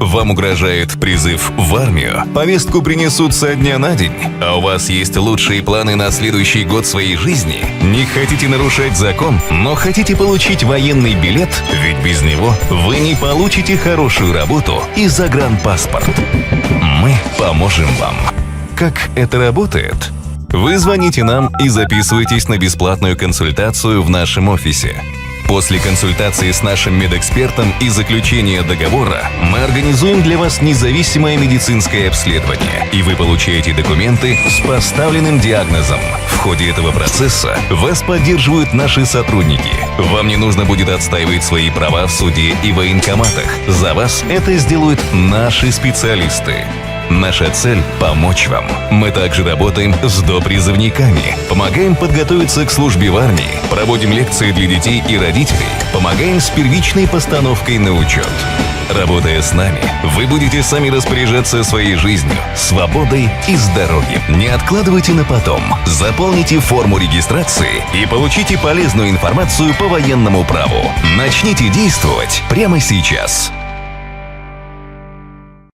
Вам угрожает призыв в армию? Повестку принесут со дня на день? А у вас есть лучшие планы на следующий год своей жизни? Не хотите нарушать закон, но хотите получить военный билет? Ведь без него вы не получите хорошую работу и загранпаспорт. Мы поможем вам. Как это работает? Вы звоните нам и записывайтесь на бесплатную консультацию в нашем офисе. После консультации с нашим медэкспертом и заключения договора мы организуем для вас независимое медицинское обследование, и вы получаете документы с поставленным диагнозом. В ходе этого процесса вас поддерживают наши сотрудники. Вам не нужно будет отстаивать свои права в суде и военкоматах. За вас это сделают наши специалисты. Наша цель – помочь вам. Мы также работаем с допризывниками, помогаем подготовиться к службе в армии, проводим лекции для детей и родителей, помогаем с первичной постановкой на учет. Работая с нами, вы будете сами распоряжаться своей жизнью, свободой и здоровьем. Не откладывайте на потом. Заполните форму регистрации и получите полезную информацию по военному праву. Начните действовать прямо сейчас.